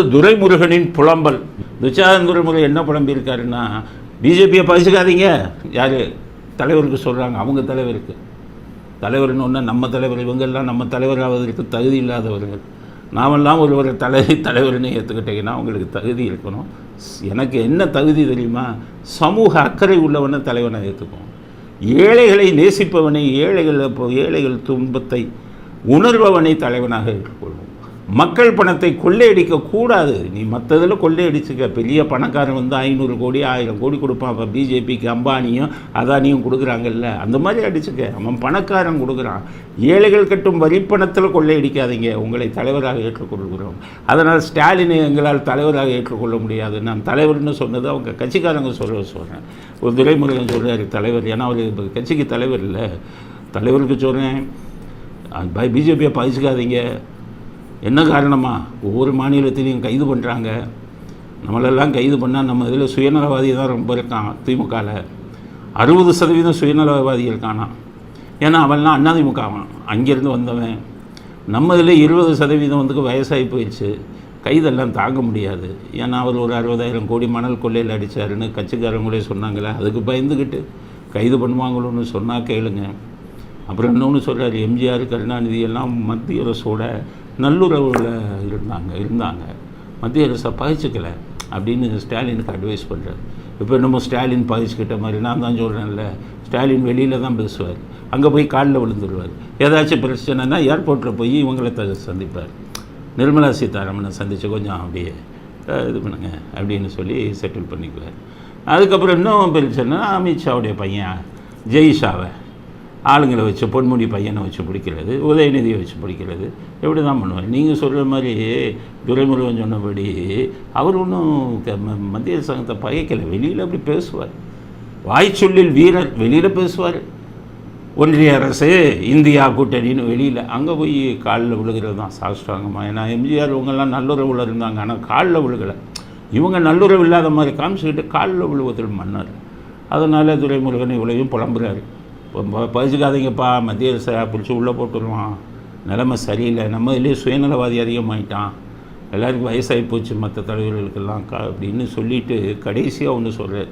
துரைமுருகனின் புலம்பல். துச்சாதன் துரைமுருகன் என்ன புலம்பியிருக்காருன்னா பிஜேபியை பகிச்சுக்காதீங்க யார்? தலைவருக்கு சொல்கிறாங்க அவங்க தலைவருக்கு. தலைவர்னு ஒன்று நம்ம தலைவர் இவங்கெல்லாம் நம்ம தலைவராவதற்கு தகுதி இல்லாதவர்கள். நாமெல்லாம் ஒருவர் தலை தலைவர்னு ஏற்றுக்கிட்டீங்கன்னா அவங்களுக்கு தகுதி இருக்கணும். எனக்கு என்ன தகுதி தெரியுமா? சமூக அக்கறை உள்ளவனை தலைவனை ஏற்றுக்கும் ஏழைகளை நேசிப்பவனை ஏழைகள் இப்போ ஏழைகள் துன்பத்தை உணர்பவனை தலைவனாக ஏற்றுக்கொள்ளும் மக்கள் பணத்தை கொள்ளையடிக்க கூடாது. நீ மற்றதில் கொள்ளையடிச்சுக்க. பெரிய பணக்காரன் வந்து ஐநூறு கோடி ஆயிரம் கோடி கொடுப்பான். இப்போ பிஜேபிக்கு அம்பானியும் அதானியும் கொடுக்குறாங்கல்ல. அந்த மாதிரி அடிச்சுக்க. அவன் பணக்காரன் கொடுக்குறான். ஏழைகள் கட்டும் வரிப்பணத்தில் கொள்ளையடிக்காதீங்க. உங்களை தலைவராக ஏற்றுக்கொள்கிறோம். அதனால் ஸ்டாலினை எங்களால் தலைவராக ஏற்றுக்கொள்ள முடியாது. நான் தலைவர்னு சொன்னது அவங்க கட்சிக்காரங்க சொல்ல சொல்கிறேன் ஒரு துரைமுருகன் சொல்கிறார் தலைவர். ஏன்னா அவர் கட்சிக்கு தலைவர் இல்லை. தலைவருக்கு சொல்கிறேன் பை பிஜேபியை பாதிச்சுக்காதீங்க என்ன காரணமாக ஒவ்வொரு மாநிலத்திலையும் கைது பண்ணுறாங்க நம்மளெல்லாம் கைது பண்ணால் நம்ம இதில் சுயநலவாதி தான் ரொம்ப இருக்கான் திமுகவில் அறுபது சதவீதம் சுயநலவாதி இருக்கானா ஏன்னா அவன்லாம் அண்ணாதிமுகவான் அங்கேருந்து வந்தவன். நம்ம இதில் இருபது சதவீதம் வந்து வயசாகி போயிடுச்சு. கைதெல்லாம் தாங்க முடியாது. ஏன்னா அவர் ஒரு அறுபதாயிரம் கோடி மணல் கொள்ளையில் அடித்தாருன்னு கட்சிக்காரங்களே சொன்னாங்களே அதுக்கு பயந்துக்கிட்டு கைது பண்ணுவாங்களோன்னு சொன்னால் கேளுங்க. அப்புறம் இன்னொன்று சொல்கிறார் எம்ஜிஆர் கருணாநிதி எல்லாம் மத்திய அரசோட நல்லுறவில் இருந்தாங்க இருந்தாங்க. மத்திய அரசை பகிச்சுக்கல அப்படின்னு ஸ்டாலினுக்கு அட்வைஸ் பண்ணுறாரு இப்போ நம்ம ஸ்டாலின் பகிச்சுக்கிட்ட மாதிரி நான் தான் சொல்கிறேன்ல ஸ்டாலின் வெளியில் தான் பேசுவார். அங்கே போய் காலில் விழுந்துருவார். ஏதாச்சும் பிரச்சனைனா ஏர்போர்ட்டில் போய் இவங்களை த சந்திப்பார். நிர்மலா சீதாராமனை சந்தித்து கொஞ்சம் அப்படியே இது பண்ணுங்க அப்படின்னு சொல்லி செட்டில் பண்ணிக்குவார். அதுக்கப்புறம் இன்னும் பிரச்சனைனா அமித்ஷாவுடைய பையன் ஜெய்ஷாவை. ஆளுங்களை வச்சு பொன்முடி பையனை வச்சு பிடிக்கிறது உதயநிதியை வச்சு பிடிக்கிறது எப்படி தான் பண்ணுவார் நீங்கள் சொல்கிற மாதிரி துரைமுருகன் சொன்னபடி அவர் ஒன்றும் மத்திய சங்கத்தை பகைக்கலை. வெளியில் அப்படி பேசுவார். வாய்ச்சொல்லில் வீரர் வெளியில் பேசுவார். ஒன்றிய அரசு இந்தியா கூட்டணின்னு வெளியில் அங்கே போய் காலில் விழுகிறது தான் சாஸ்திராங்கமாக ஏன்னா எம்ஜிஆர் இவங்கெல்லாம் நல்லுறவில் இருந்தாங்க. ஆனால் காலில் விழுகலை. இவங்க நல்லுறவு இல்லாத மாதிரி காமிச்சுக்கிட்டு காலில் விழுவதில் மன்னர் அதனால் துரைமுருகன் இவ்வளவையும் புலம்புறாரு. பதிச்சுக்காதீங்கப்பா மத்திய அரசை பிடிச்சி உள்ளே போட்டுருவான். நிலமை சரியில்லை. நம்ம இதுலேயே சுயநலவாதி அதிகமாயிட்டான். எல்லாருக்கும் வயசாகி போச்சு மற்ற தலைவர்களுக்கெல்லாம். கா அப்படின்னு சொல்லிட்டு கடைசியாக ஒன்று சொல்கிறார்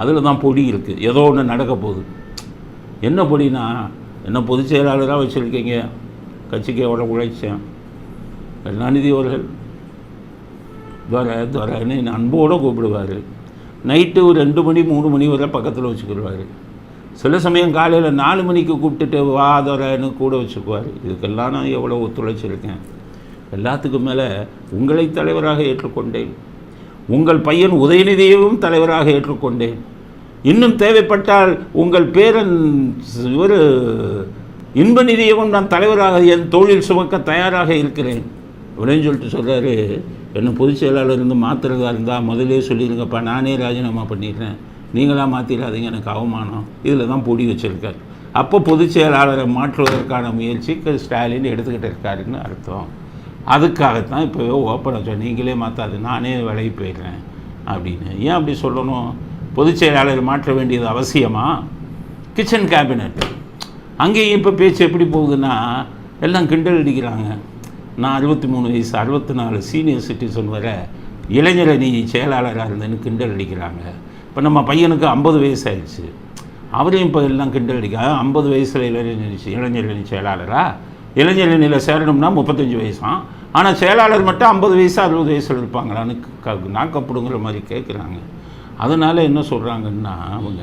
அதில் தான் பொடி இருக்குது ஏதோ ஒன்று நடக்க போகுது. என்ன பொடினா? என்ன பொதுச் செயலாளராக வச்சுருக்கீங்க? கட்சிக்கு எவ்வளோ உழைச்சேன் கருணாநிதி அவர்கள். துரை துரைன்னு அன்போடு கூப்பிடுவார். நைட்டு ஒரு ரெண்டு மணி மூணு மணி வரை பக்கத்தில் வச்சுக்கிடுவார் சில சமயம் காலையில் நாலு மணிக்கு கூப்பிட்டுட்டு வாதரன்னு கூட வச்சுக்குவார். இதுக்கெல்லாம் நான் எவ்வளோ ஒத்துழைச்சிருக்கேன் எல்லாத்துக்கும் மேலே உங்களை தலைவராக ஏற்றுக்கொண்டேன். உங்கள் பையன் உதயநிதியையும் தலைவராக ஏற்றுக்கொண்டேன். இன்னும் தேவைப்பட்டால் உங்கள் பேரன் ஒரு இன்ப நிதியவும் நான் தலைவராக என் தொழில் சுமக்க தயாராக இருக்கிறேன். அப்படின்னு சொல்லிட்டு சொல்கிறாரு என்னை பொதுச் செயலாளர் இருந்து மாற்றுறதா இருந்தால் முதலே சொல்லிடுங்கப்பா நானே ராஜினாமா பண்ணிடுறேன். நீங்களாக மாற்றிடாதீங்க எனக்கு அவமானம். இதில் தான் பொடி வச்சுருக்கார். அப்போ பொதுச் செயலாளரை மாற்றுவதற்கான முயற்சிக்கு ஸ்டாலின் எடுத்துக்கிட்டு இருக்காருன்னு அர்த்தம். அதுக்காகத்தான் இப்போவே ஓப்பனாக சொன்னேன் நீங்களே மாற்றாது நானே விலகி போயிடுறேன் அப்படின்னு. ஏன் அப்படி சொல்லணும்? பொதுச் செயலாளர் மாற்ற வேண்டியது அவசியமா? Kitchen cabinet. அங்கேயும் இப்போ பேச்சு எப்படி போகுதுன்னா எல்லாம் கிண்டல் அடிக்கிறாங்க. நான் அறுபத்தி மூணு வயசு அறுபத்தி நாலு சீனியர் சிட்டிசன் வர இளைஞரணி செயலாளராக இருந்தேன்னு கிண்டல் அடிக்கிறாங்க. இப்போ நம்ம பையனுக்கு ஐம்பது வயசு ஆயிடுச்சு அவரையும் இப்போ எல்லாம் கிண்டல் அடிக்க ஐம்பது வயசில் இளைஞர் இளைஞர்களின் செயலாளரா? இளைஞர்களில் சேரணும்னா முப்பத்தஞ்சு வயசாம் ஆனால் செயலாளர் மட்டும் ஐம்பது வயசு அறுபது வயசில் இருப்பாங்களான்னு க நாக்கப்படுங்கிற மாதிரி கேட்குறாங்க அதனால் என்ன சொல்கிறாங்கன்னா அவங்க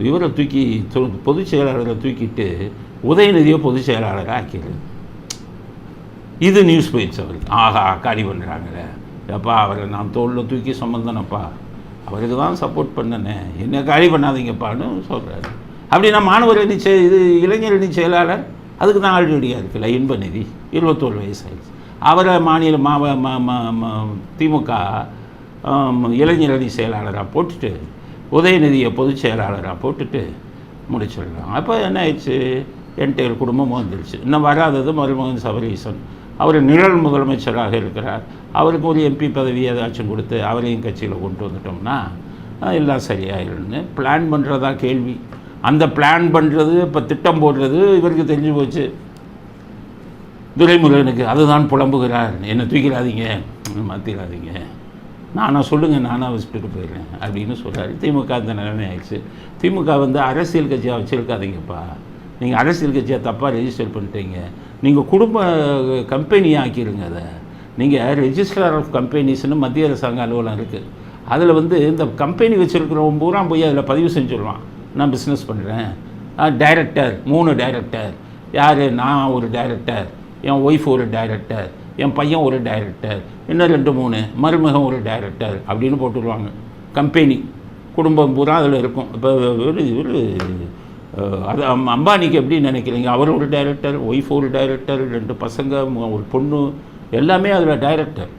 இவரை தூக்கி தொ- பொதுச் செயலாளரை தூக்கிட்டு உதயநிதியை பொதுச் செயலாளராக ஆக்கிடுது இது நியூஸ் போயிடுச்சு அவருக்கு. ஆஹா காலி பண்ணுறாங்களே. எப்பா அவரை நான் தோளில் தூக்கி சம்மந்தனப்பா அவருக்கு தான் சப்போர்ட் பண்ணனே. என்ன காலி பண்ணாதீங்கப்பான்னு சொல்கிறாரு அப்படின்னா மாணவர் அணி செ இது இளைஞர் அணி செயலாளர் அதுக்கு தான் ஆல்ரெடியாக இருக்குல்ல இன்ப நிதி இருபத்தோரு வயசாயிடுச்சு. அவரை மாநில மாவ திமுக இளைஞரணி இளைஞர் அணி செயலாளராக போட்டுட்டு உதயநிதியை பொதுச் செயலாளராக போட்டுட்டு முடிச்சிடுறாங்க. அப்போ என்ன ஆயிடுச்சு? என்டையர் குடும்பமும் வந்துடுச்சு இன்னும் வராதது மருமகன் சபரீசன். அவர் நிழல் முதலமைச்சராக இருக்கிறார். அவருக்கு ஒரு எம்பி பதவி ஏதாச்சும் கொடுத்து அவரையும் கட்சியில் கொண்டு வந்துட்டோம்னா எல்லாம் சரியாயிருந்து பிளான் பண்ணுறதா கேள்வி. அந்த பிளான் பண்ணுறது இப்போ திட்டம் போடுறது இவருக்கு தெரிஞ்சு போச்சு. துரைமுருகனுக்கு அதுதான் புலம்புகிறார். என்னை தூக்கிடாதீங்க மாற்றிடாதீங்க நானா சொல்லுங்கள் நானாக வச்சுட்டு போயிடுறேன் அப்படின்னு சொல்கிறார் திமுக அந்த நிலைமை ஆயிடுச்சு. திமுக வந்து அரசியல் கட்சியாக வச்சுருக்காதீங்கப்பா. நீங்கள் அரசியல் கட்சியாக தப்பாக ரெஜிஸ்டர் பண்ணிட்டீங்க. நீங்கள் குடும்ப கம்பெனியாக ஆக்கிடுங்க அதை. நீங்கள் ரெஜிஸ்ட்ரார் ஆஃப் கம்பெனிஸ்னு மத்திய அரசாங்க அலுவலகம் இருக்குது அதில் வந்து இந்த கம்பெனி வச்சுருக்கிறவன் பூரா போய் அதில் பதிவு செஞ்சுருவான். நான் பிஸ்னஸ் பண்ணுறேன் டைரக்டர் மூணு டைரக்டர் யார்? நான் ஒரு டைரக்டர் என் ஒய்ஃப் ஒரு டைரக்டர் என் பையன் ஒரு டைரக்டர் இன்னும் ரெண்டு மூணு. மருமகன் ஒரு டைரக்டர் அப்படின்னு போட்டுருவாங்க. கம்பெனி குடும்பம் பூரா அதில் இருக்கும். இப்போ ஒரு அது அம்பானிக்கு எப்படி நினைக்கிறீங்க? அவர் ஒரு டைரக்டர் ஒய்ஃப் ஒரு டைரக்டர் ரெண்டு பசங்க ஒரு பொண்ணு எல்லாமே அதில் டைரக்டர்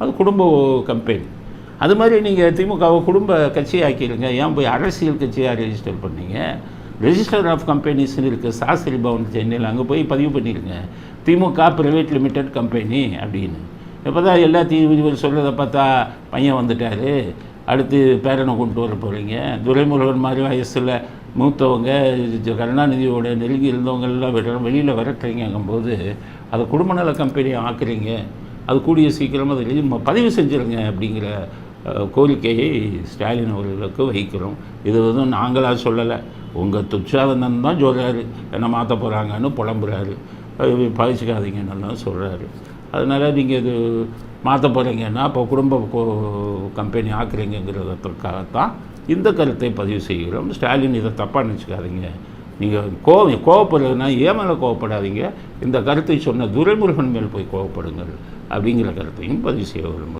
அது குடும்ப கம்பெனி அது மாதிரி நீங்கள் திமுகவை குடும்ப கட்சி ஆக்கிடுங்க ஏன் போய் அரசியல் கட்சியாக ரெஜிஸ்டர் பண்ணீங்க? ரெஜிஸ்டர் ஆஃப் கம்பெனிஸ்னு இருக்குது சாஸ்திரி பவன் சென்னையில் அங்கே போய் பதிவு பண்ணிடுங்க திமுக ப்ரைவேட் லிமிடெட் கம்பெனி அப்படின்னு. இப்போ தான் எல்லாத்தையும் இவர் சொல்கிறத பார்த்தா பையன் வந்துட்டார். அடுத்து பேரனை கொண்டு வர போகிறீங்க துரைமுருகன் மாதிரி வயசில் மூத்தவங்க ஜ- கருணாநிதியோட நெருங்கி இருந்தவங்க எல்லாம் வெளி வெளியில் விரட்டுறீங்கும்போது அதை குடும்ப நல கம்பெனியை ஆக்குறீங்க. அது கூடிய சீக்கிரம் அதை எழுதி பதிவு செஞ்சுருங்க அப்படிங்கிற கோரிக்கையை ஸ்டாலின் அவர்களுக்கு வைக்கிறோம். இது வந்து நாங்களாக சொல்லலை. உங்கள் துச்சாதனன் தான் சொல்கிறாரு என்னை மாற்ற போகிறாங்கன்னு புலம்புறாரு. அது தான் சொல்கிறாரு அதனால் நீங்கள் இது மாற்ற போகிறீங்கன்னா இப்போ குடும்ப கோ- கம்பெனி ஆக்குறீங்கிறதுக்காகத்தான் இந்த கருத்தை பதிவு செய்கிறோம். ஸ்டாலின் இதை தப்பாக நினச்சிக்காதீங்க. நீங்கள் கோவம் கோவப்படுறதுனா ஏன் மேலே கோவப்படாதீங்க? இந்த கருத்தை சொன்ன துரைமுருகன் மேல் போய் கோவப்படுங்கள் அப்படிங்கிற கருத்தையும் பதிவு செய்ய விரும்புகிறேன்